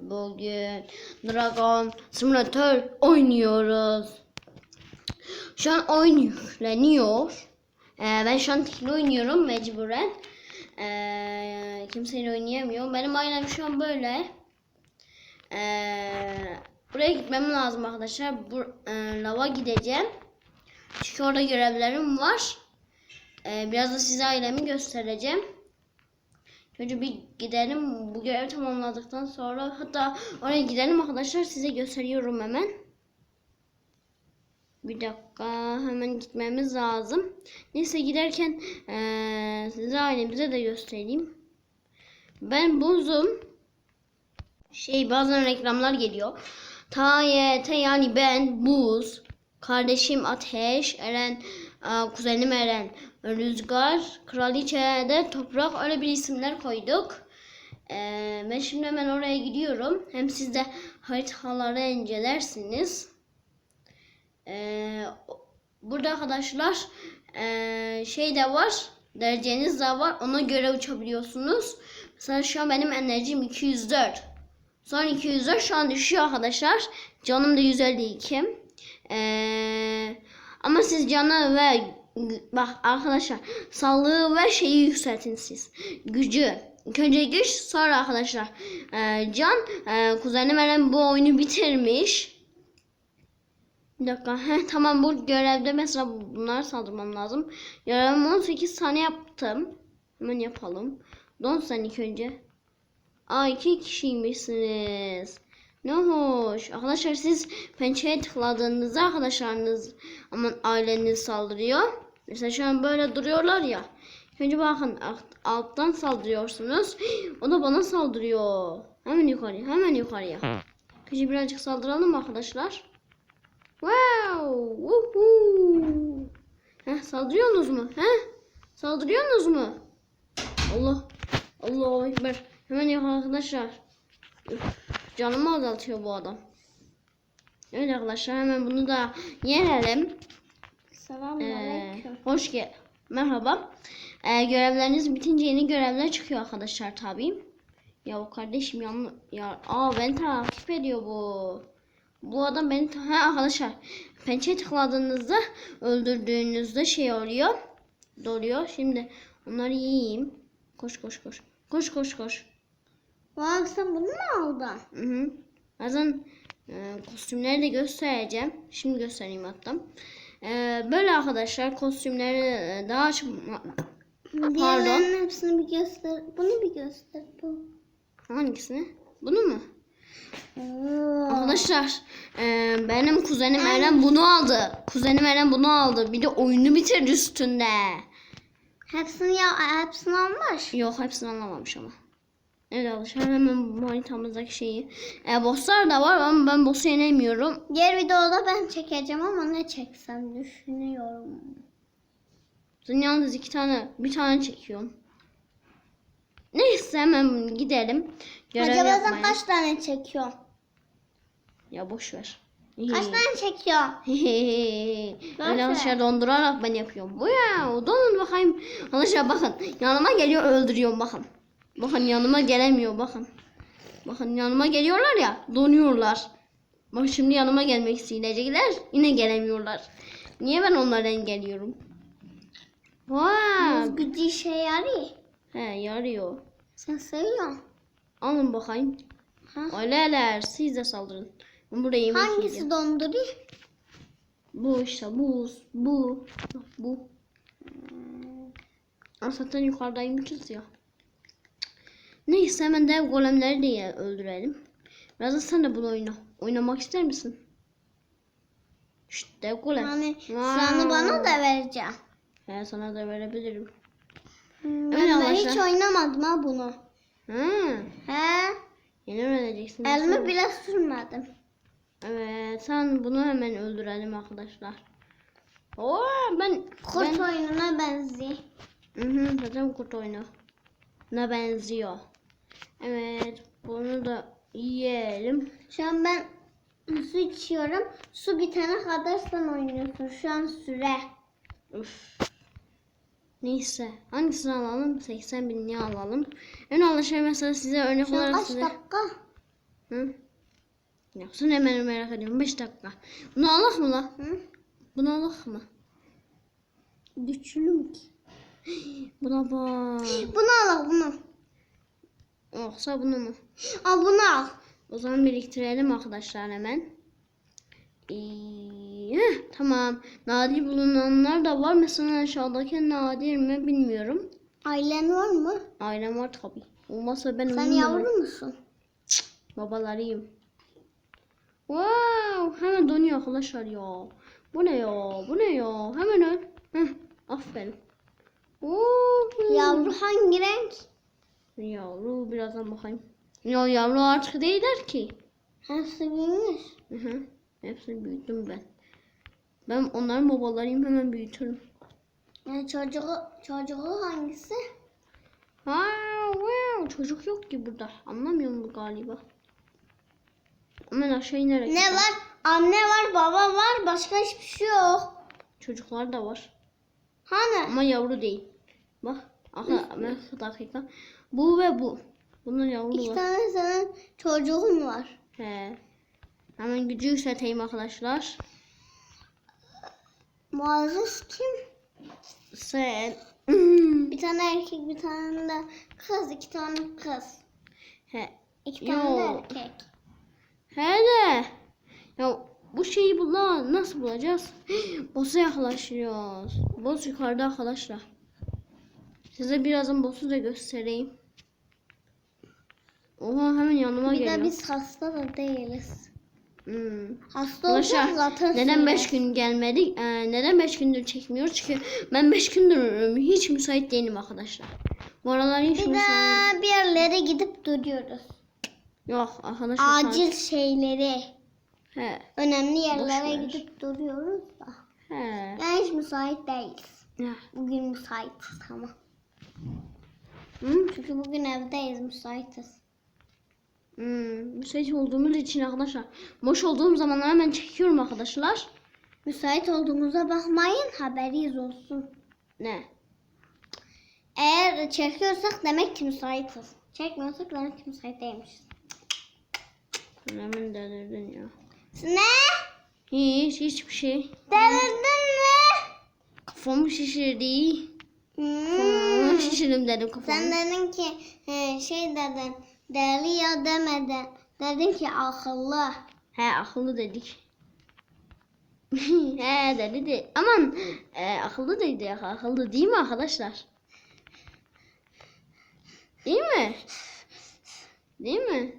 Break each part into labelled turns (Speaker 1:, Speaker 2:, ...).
Speaker 1: Bugün Dragon Simulator oynuyoruz. Şu an oyun yükleniyor. Ee, ben şu an tekli oynuyorum mecburen. Ee, kimseyle oynayamıyorum. Benim ailem şu an böyle. Ee, buraya gitmem lazım arkadaşlar. Bu, e, lava gideceğim. Çünkü orada görevlerim var. Ee, biraz da size ailemi göstereceğim. Önce bir gidelim. Bu görevi tamamladıktan sonra hatta oraya gidelim arkadaşlar. Size gösteriyorum hemen. Bir dakika hemen gitmemiz lazım. Neyse giderken eee size ailemize de göstereyim. Ben buzum. Şey bazen reklamlar geliyor. Tayete yani ben buz. Kardeşim ateş. Eren kuzenim Eren. Rüzgar. Kraliçe de toprak. Öyle bir isimler koyduk. Eee, ben şimdi hemen oraya gidiyorum. Hem siz de haritaları incelersiniz. Ee, burada arkadaşlar ee, şey de var. Dereceniz de var. Ona göre uçabiliyorsunuz. Mesela şu an benim enerjim 204. Sonra 204 şu an düşüyor arkadaşlar. Canım da 152. Ee, ama siz canı ve bak arkadaşlar sağlığı ve şeyi yükseltin siz. Gücü. İlk önce güç sonra arkadaşlar ee, can ee, kuzenim Eren bu oyunu bitirmiş. Bir dakika. Heh, tamam bu görevde mesela bunlara saldırmam lazım. Görevimi 18 tane yaptım. Hemen yapalım. Don sen ilk önce. Aa iki kişiymişsiniz. Ne hoş. Arkadaşlar siz pençeye tıkladığınızda arkadaşlarınız aman aileniz saldırıyor. Mesela şu an böyle duruyorlar ya. Önce bakın alt- alttan saldırıyorsunuz. O da bana saldırıyor. Hemen yukarıya. Hemen yukarıya. Önce birazcık saldıralım arkadaşlar. Wow! Woohoo! Heh, saldırıyorsunuz mu? Heh? Saldırıyorsunuz mu? Allah! Allahu Ekber. Hemen yok arkadaşlar. Üf, canımı azaltıyor bu adam. Evet arkadaşlar hemen bunu da yenelim. Ee,
Speaker 2: Selamünaleyküm.
Speaker 1: hoş gel. Merhaba. Ee, görevleriniz bitince yeni görevler çıkıyor arkadaşlar tabii. Ya o kardeşim yan ya aa beni takip ediyor bu. Bu adam beni ha arkadaşlar pençe tıkladığınızda öldürdüğünüzde şey oluyor. Doluyor. Şimdi onları yiyeyim. Koş koş koş. Koş koş koş.
Speaker 2: Vay sen bunu mu aldın?
Speaker 1: Hı hı. Bazen e, kostümleri de göstereceğim. Şimdi göstereyim hatta. E, böyle arkadaşlar kostümleri e, daha açık Pardon.
Speaker 2: Diğerlerinin hepsini bir göster. Bunu bir göster. Bu.
Speaker 1: hangisini? Bunu mu?
Speaker 2: Oo.
Speaker 1: Arkadaşlar e, benim kuzenim Eren bunu aldı. Kuzenim Eren bunu aldı. Bir de oyunu bitirdi üstünde.
Speaker 2: Hepsini ya hepsini almış.
Speaker 1: Yok hepsini anlamamış ama. Evet arkadaşlar hemen bu haritamızdaki şeyi. E, bosslar da var ama ben boss'u yenemiyorum.
Speaker 2: Diğer videoda ben çekeceğim ama ne çeksem düşünüyorum.
Speaker 1: Sen yalnız iki tane, bir tane çekiyorum. Neyse hemen gidelim. Görev
Speaker 2: Acaba
Speaker 1: yapmaya.
Speaker 2: kaç tane çekiyorsun?
Speaker 1: Ya boş ver.
Speaker 2: Kaç tane çekiyorsun?
Speaker 1: Öyle arkadaşlar dondurarak ben yapıyorum. Bu ya donun bakayım. Arkadaşlar bakın yanıma geliyor öldürüyorum bakın. Bakın yanıma gelemiyor bakın. Bakın yanıma geliyorlar ya donuyorlar. Bak şimdi yanıma gelmek isteyecekler yine gelemiyorlar. Niye ben onları engelliyorum? Vay.
Speaker 2: Gücü işe yarıyor.
Speaker 1: He yarıyor.
Speaker 2: Sen seviyorsun.
Speaker 1: Alın bakayım.
Speaker 2: Ha?
Speaker 1: Öyleler siz de saldırın. Yemek
Speaker 2: Hangisi
Speaker 1: yiyeceğim.
Speaker 2: donduruyor?
Speaker 1: Bu işte. Bu. Bak bu. Aa, zaten yukarıdaymışız ya. Neyse hemen dev golemleri de öldürelim. Biraz da sen de bunu oyna. Oynamak ister misin? Şşt dev golem.
Speaker 2: Yani sıranı bana da vereceğim.
Speaker 1: He sana da verebilirim.
Speaker 2: Hmm, Ben, ben hiç
Speaker 1: arkadaşlar.
Speaker 2: oynamadım ha bunu.
Speaker 1: Hı.
Speaker 2: He?
Speaker 1: Yeni öğreneceksin.
Speaker 2: Elimi bile sürmedim.
Speaker 1: Evet sen bunu hemen öldürelim arkadaşlar. Oo ben
Speaker 2: Kurt
Speaker 1: ben
Speaker 2: oyununa benziyor.
Speaker 1: Hı hı, zaten kurt oyunu. Ne benziyor. Evet bunu da yiyelim.
Speaker 2: Şu an ben su içiyorum. Su bitene kadar sen oynuyorsun. Şu an süre.
Speaker 1: Üf. Neyse hangisini alalım? 80 binliği alalım. En alaşağı mesela size örnek
Speaker 2: Şu
Speaker 1: olarak
Speaker 2: kaç
Speaker 1: size
Speaker 2: dakika?
Speaker 1: Hı? Yoksa hemen merak ediyorum. 5 dakika. Bunu alak mı la?
Speaker 2: Hı?
Speaker 1: Bunu alak mı?
Speaker 2: Güçlü mü ki?
Speaker 1: Buna bak.
Speaker 2: Bunu al bunu.
Speaker 1: Yoksa bunu mu?
Speaker 2: Al bunu al.
Speaker 1: O zaman biriktirelim arkadaşlar hemen. Ee, heh, tamam. Nadir bulunanlar da var. Mesela aşağıdaki nadir mi bilmiyorum.
Speaker 2: Ailen var mı?
Speaker 1: Ailem var tabii. Olmazsa ben
Speaker 2: Sen yavru musun?
Speaker 1: Babalarıyım. Wow, hemen donuyor arkadaşlar ya. Bu ne ya? Bu ne ya? Hemen öl. Heh, aferin. Oo,
Speaker 2: Yavru hangi renk?
Speaker 1: Yavru birazdan bakayım. Ya yavru artık değiller ki.
Speaker 2: Hepsi büyümüş.
Speaker 1: Hı hı. Hepsini büyüttüm ben. Ben onların babalarıyım hemen büyütürüm.
Speaker 2: Yani çocuğu, çocuğu hangisi?
Speaker 1: Wow, wow. Çocuk yok ki burada. Anlamıyor mu galiba? Hemen aşağı inerek.
Speaker 2: Ne var? Anne var, baba var, başka hiçbir şey yok.
Speaker 1: Çocuklar da var.
Speaker 2: Hani?
Speaker 1: Ama yavru değil. Bak. Aha, bir dakika. Bu ve bu. Bunun
Speaker 2: İki
Speaker 1: yavruları.
Speaker 2: tane senin çocuğun var.
Speaker 1: He. Hemen gücü yükselteyim arkadaşlar.
Speaker 2: Muazzez kim?
Speaker 1: Sen.
Speaker 2: Bir tane erkek, bir tane de kız, iki tane kız.
Speaker 1: He.
Speaker 2: İki tane de
Speaker 1: Yo.
Speaker 2: erkek.
Speaker 1: Hele. Ya bu şeyi bula nasıl bulacağız? Boss'a yaklaşıyoruz. Boss yukarıda arkadaşlar. Size birazdan boss'u da göstereyim. Oha hemen yanıma
Speaker 2: Bir
Speaker 1: geliyor.
Speaker 2: de biz hasta da değiliz.
Speaker 1: Hmm.
Speaker 2: Hasta
Speaker 1: Arkadaşlar
Speaker 2: zaten
Speaker 1: neden 5
Speaker 2: söyleriz.
Speaker 1: gün gelmedik? Ee, neden 5 gündür çekmiyoruz? Çünkü ben 5 gündür hiç müsait değilim arkadaşlar. Bu aralar hiç
Speaker 2: Bir de
Speaker 1: müsait
Speaker 2: bir yerlere gidip duruyoruz.
Speaker 1: yok arkadaşlar.
Speaker 2: Acil şeyleri,
Speaker 1: He.
Speaker 2: önemli yerlere
Speaker 1: ver.
Speaker 2: gidip duruyoruz da.
Speaker 1: He.
Speaker 2: Yani hiç müsait değiliz. Bugün müsaitiz ama.
Speaker 1: Hı?
Speaker 2: Çünkü bugün evdeyiz, müsaitiz.
Speaker 1: Hmm, müsait olduğumuz için arkadaşlar. Boş olduğum zamanlar hemen çekiyorum arkadaşlar.
Speaker 2: Müsait olduğumuza bakmayın, haberiz olsun.
Speaker 1: Ne?
Speaker 2: Eğer çekiyorsak demek ki müsaitiz. Çekmiyorsak demek ki müsait değilmişiz.
Speaker 1: Hemen delirdin ya.
Speaker 2: Ne?
Speaker 1: Hiç, hiçbir şey.
Speaker 2: Delirdin mi?
Speaker 1: Kafamı şişirdi.
Speaker 2: Hmm.
Speaker 1: Kafamı şişirdim dedim kafamı.
Speaker 2: Sen dedin ki şey dedin, deli ya demedin. Dedin ki akıllı.
Speaker 1: He akıllı dedik. He dedi de. Aman e, akıllı dedi ya. Akıllı değil mi arkadaşlar? Değil mi? Değil mi?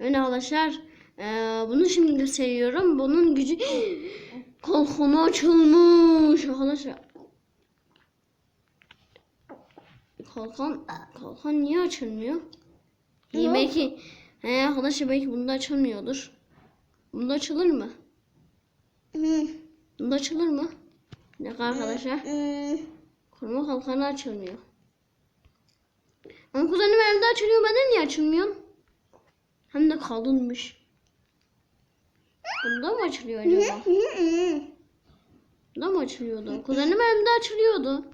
Speaker 1: Evet arkadaşlar. e, bunu şimdi gösteriyorum. Bunun gücü kalkanı açılmış arkadaşlar. Kalkan kalkan niye açılmıyor? İyi belki he arkadaşlar belki bunda açılmıyordur. Bunda açılır mı?
Speaker 2: Hmm.
Speaker 1: Bunda açılır mı? Ne arkadaşlar?
Speaker 2: Hmm.
Speaker 1: Koruma kalkanı açılmıyor. Ama kuzenim evde açılıyor. Bende niye açılmıyor? Hem de kalınmış. Bunda mı açılıyor acaba? Bunda mı açılıyordu? Kuzenim evde açılıyordu.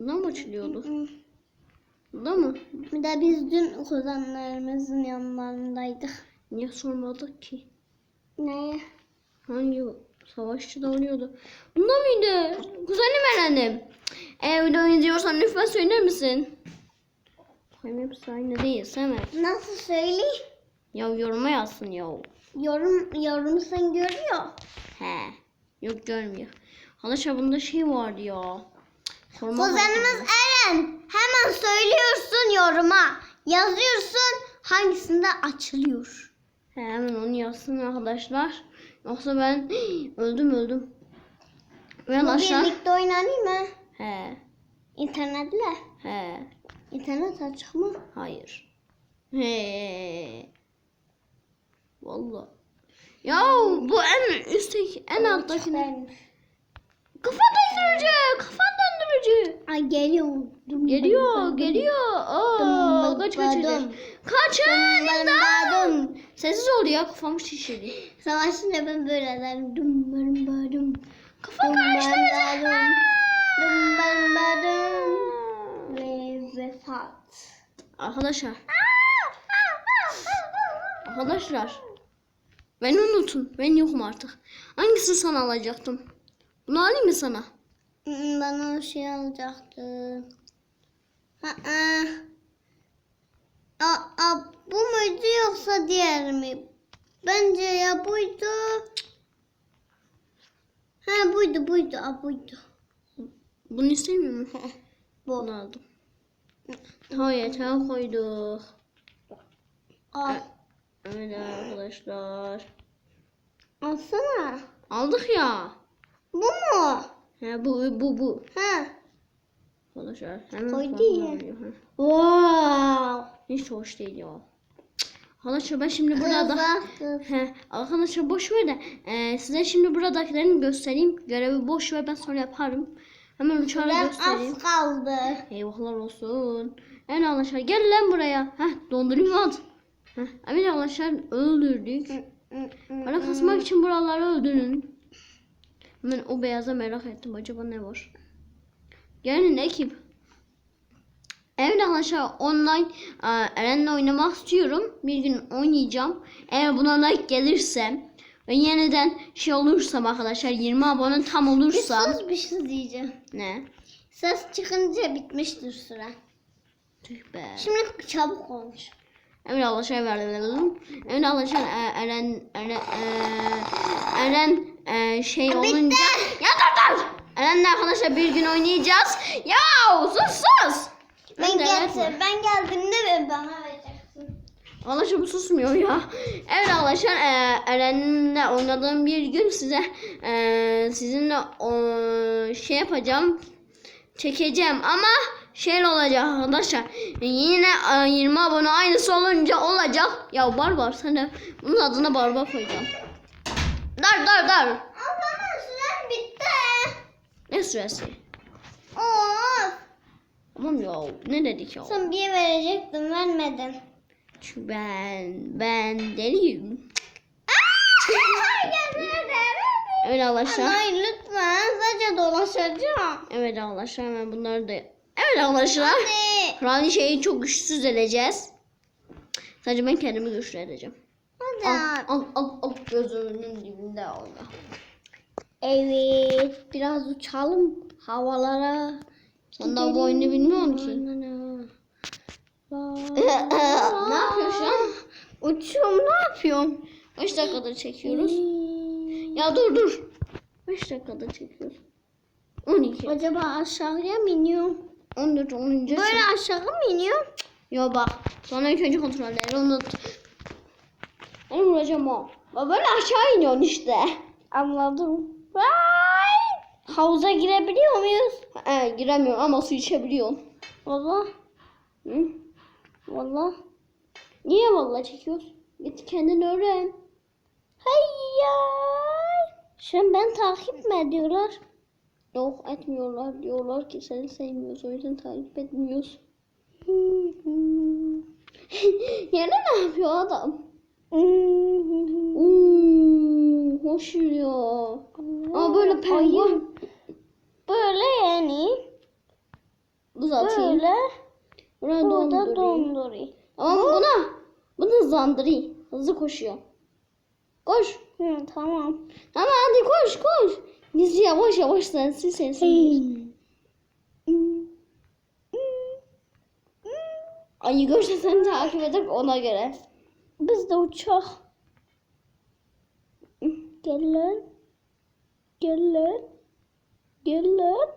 Speaker 1: Bunda mı açılıyordu? Bunda mı?
Speaker 2: Bir de biz dün kuzenlerimizin yanlarındaydık.
Speaker 1: Niye sormadık ki?
Speaker 2: Neye?
Speaker 1: Hangi savaşçı da oluyordu? Bunda mıydı? Kuzenim efendim. Eğer video izliyorsan lütfen söyler misin? Bakayım hepsi aynı değil Semer.
Speaker 2: Nasıl söyleyeyim?
Speaker 1: Ya yoruma yazsın ya.
Speaker 2: Yorum, yorum sen görüyor.
Speaker 1: He. Yok görmüyor. Arkadaşlar bunda şey vardı ya. Sorma
Speaker 2: Kuzenimiz. Eren. Hemen söylüyorsun yoruma. Yazıyorsun hangisinde açılıyor.
Speaker 1: He, hemen onu yazsın arkadaşlar. Yoksa ben öldüm öldüm. Ben
Speaker 2: Bu
Speaker 1: aşağı.
Speaker 2: birlikte oynanayım mı?
Speaker 1: He.
Speaker 2: İnternetle.
Speaker 1: He.
Speaker 2: İnternet açık mı?
Speaker 1: Hayır. He. Vallahi. Ya bu en üstteki en alttaki ne?
Speaker 2: Açıktaymış.
Speaker 1: Kafa döndürücü. Kafa döndürücü.
Speaker 2: Ay geliyor. Dum
Speaker 1: Geliyor,
Speaker 2: dum
Speaker 1: geliyor. Aa,
Speaker 2: Dum
Speaker 1: kaç kaç kaç. Kaçın imdat. Sessiz ol ya kafam şişirdi.
Speaker 2: Savaşınca ben böyle ederim. Dum dum dum.
Speaker 1: Kafa
Speaker 2: Dum
Speaker 1: karıştıracak.
Speaker 2: dum dum. Dum dum dum. Ve vefat.
Speaker 1: Arkadaşlar. Arkadaşlar. Beni unutun. Ben yokum artık. Hangisini sana alacaktım? Bunu alayım mı sana?
Speaker 2: Bana o şey alacaktı. Ha, ha. A, a, bu muydu yoksa diğer mi? Bence ya buydu. Ha buydu buydu. A, buydu.
Speaker 1: Bunu istemiyor musun? Bunu aldım. Tuvalete koyduk.
Speaker 2: Al.
Speaker 1: Evet arkadaşlar.
Speaker 2: Alsana.
Speaker 1: Aldık ya.
Speaker 2: Bu mu?
Speaker 1: He bu bu bu.
Speaker 2: Ha.
Speaker 1: Arkadaşlar hemen
Speaker 2: Koydu ya.
Speaker 1: ha.
Speaker 2: Wow.
Speaker 1: Hiç hoş değil ya. Arkadaşlar ben şimdi burada. He, arkadaşlar boş ver de e, size şimdi buradakilerini göstereyim. Görevi boş ver ben sonra yaparım. Hemen uçarak
Speaker 2: Ben
Speaker 1: göstereyim.
Speaker 2: az kaldı.
Speaker 1: Eyvahlar olsun. Evet arkadaşlar gel lan buraya. Heh dondurayım at. Heh, evet arkadaşlar öldürdük. Para kasmak için buraları öldürün. Ben o beyaza merak ettim. Acaba ne var? Gelin ekip. Evet arkadaşlar online e, Eren'le oynamak istiyorum. Bir gün oynayacağım. Eğer buna like gelirse ve yeniden şey olursam arkadaşlar 20 abone tam
Speaker 2: Bir
Speaker 1: olursam
Speaker 2: sus bir şey diyeceğim.
Speaker 1: ne?
Speaker 2: Ses çıkınca bitmiştir süre.
Speaker 1: Tüh be.
Speaker 2: Şimdi çabuk konuş.
Speaker 1: Evet arkadaşlar verelim. Evet arkadaşlar e, Eren Eren e, Eren e, şey olunca ya dur dur. Eren'le arkadaşlar bir gün oynayacağız. Ya sus sus.
Speaker 2: Ben
Speaker 1: de yapma.
Speaker 2: Ben geldiğimde ben bana vereceksin.
Speaker 1: Arkadaşlar bu susmuyor ya. Evet arkadaşlar e, Eren'le oynadığım bir gün size e, sizinle o, şey yapacağım. Çekeceğim ama şey olacak arkadaşlar. Yine e, 20 abone aynısı olunca olacak. Ya Barbar sen de bunun adına Barbar koyacağım. Dar dar dar.
Speaker 2: Ama süren bitti.
Speaker 1: Ne süresi?
Speaker 2: Of.
Speaker 1: Tamam ya ne dedik ya?
Speaker 2: Sen bir verecektin vermedin.
Speaker 1: Çünkü ben ben deliyim. Evet arkadaşlar.
Speaker 2: Hayır lütfen sadece dolaşacağım.
Speaker 1: Evet arkadaşlar hemen bunları da... Evet arkadaşlar.
Speaker 2: Hadi.
Speaker 1: Kraliçeyi çok güçsüz edeceğiz. Sadece ben kendimi güçlü edeceğim. Al al al, al. gözümün dibinde oyna.
Speaker 2: Evet. Biraz uçalım havalara.
Speaker 1: Ondan bu oyunu bilmiyorum ki. ne yapıyorsun şu an?
Speaker 2: Uçuyorum ne yapıyorum?
Speaker 1: 5 dakikadır çekiyoruz. Ya dur dur. 5 dakikadır çekiyoruz. 12,
Speaker 2: Acaba aşağıya mı iniyorum?
Speaker 1: 14, 10.
Speaker 2: Böyle aşağı mı iniyorum?
Speaker 1: Yo bak. Sonra ilk önce kontrolleri unut. Ben vuracağım o. Böyle aşağı iniyorsun işte.
Speaker 2: Anladım. Vay! Havuza girebiliyor muyuz?
Speaker 1: He, giremiyorum ama su içebiliyorum.
Speaker 2: Valla.
Speaker 1: Hı?
Speaker 2: Valla.
Speaker 1: Niye vallahi çekiyoruz? Git kendin öğren.
Speaker 2: Hayya. Şimdi ben takip mi ediyorlar?
Speaker 1: Yok etmiyorlar. Diyorlar ki seni sevmiyoruz. O yüzden takip etmiyoruz. Yine ne yapıyor adam? Uuu, hoş yürüyor. Ama böyle penguen.
Speaker 2: Böyle yani.
Speaker 1: Uzatayım.
Speaker 2: Böyle.
Speaker 1: Buraya
Speaker 2: Burada
Speaker 1: dondurayım. Ama buna, buna zandırayım. Hızlı koşuyor. Koş.
Speaker 2: Hı, tamam.
Speaker 1: Ama hadi koş koş. Biz yavaş yavaş sensin sensin. Ayı görse seni takip eder ona göre.
Speaker 2: Biz de uçak. Gel lan. Gel lan. Gel lan.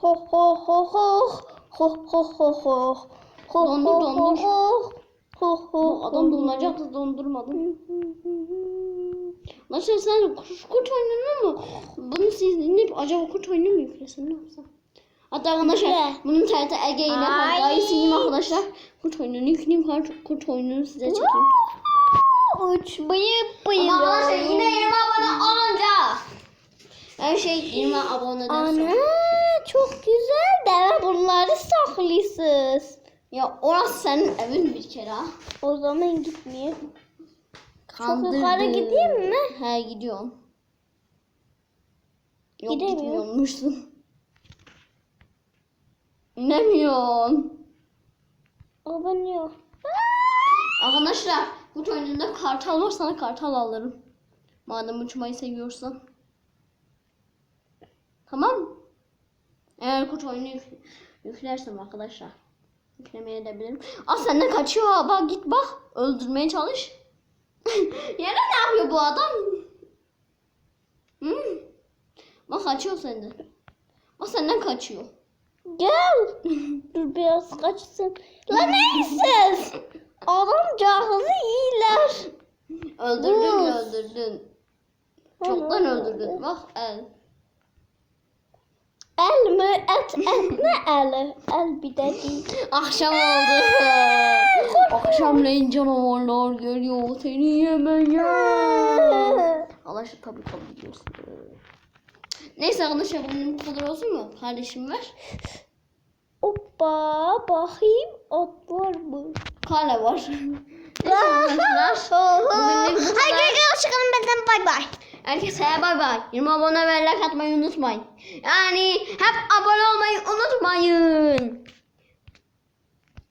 Speaker 2: Ho ho ho ho. Ho ho ho ho. Ho
Speaker 1: Dondur,
Speaker 2: ho
Speaker 1: dondur.
Speaker 2: ho. Ho ho
Speaker 1: adam donacak da dondurmadım. Nasıl sen kuş kurt oyununu mu? Bunu siz inip acaba kurt oyunu mu yüklesen ne yapsam? Hatta arkadaşlar bunun internete Ege ile
Speaker 2: Ay.
Speaker 1: Hakka'yı sileyim arkadaşlar. Kurt oyununu yükleyeyim kurt, kurt oyununu size çekeyim.
Speaker 2: Uç bıyık bıyık.
Speaker 1: Ama arkadaşlar yine 20 abone olunca. Her şey 20 aboneden
Speaker 2: Ana çok güzel de bunları saklısız.
Speaker 1: Ya orası senin evin bir kere.
Speaker 2: O zaman gitmeyeyim.
Speaker 1: Kandırdın.
Speaker 2: yukarı gideyim mi?
Speaker 1: He gidiyorum. Yok
Speaker 2: Gidemiyorum.
Speaker 1: gitmiyormuşsun. İnemiyorsun.
Speaker 2: Abone ol.
Speaker 1: Arkadaşlar bu oyununda kartal var sana kartal alırım. Madem uçmayı seviyorsan. Tamam. Eğer kurt oyunu yük- yüklersem arkadaşlar. Yüklemeye de bilirim. Aa senden kaçıyor ha. Bak git bak. Öldürmeye çalış. Yine ne yapıyor bu adam? Hmm. Bak kaçıyor senden. Bak senden kaçıyor.
Speaker 2: Gel. Dur biraz kaçsın. Lan neyse. Adam cahızı iyiler.
Speaker 1: Öldürdün
Speaker 2: Of.
Speaker 1: öldürdün. Çoktan öldürdün. Bak el.
Speaker 2: El mi? Et, et ne eli? El bir de değil.
Speaker 1: Akşam oldu. Akşamleyin canavarlar geliyor seni yemeye. Allah şu tabii tabii biliyorsun. Neyse arkadaşlar bugün bu kadar olsun mu? Kardeşim ver.
Speaker 2: Hoppa bakayım at var mı?
Speaker 1: Kale var. Neyse arkadaşlar. Bugünlük bu kadar.
Speaker 2: Hadi hoşçakalın benden bay bay.
Speaker 1: Herkese bay bay. 20 abone ve like atmayı unutmayın. Yani hep abone olmayı unutmayın.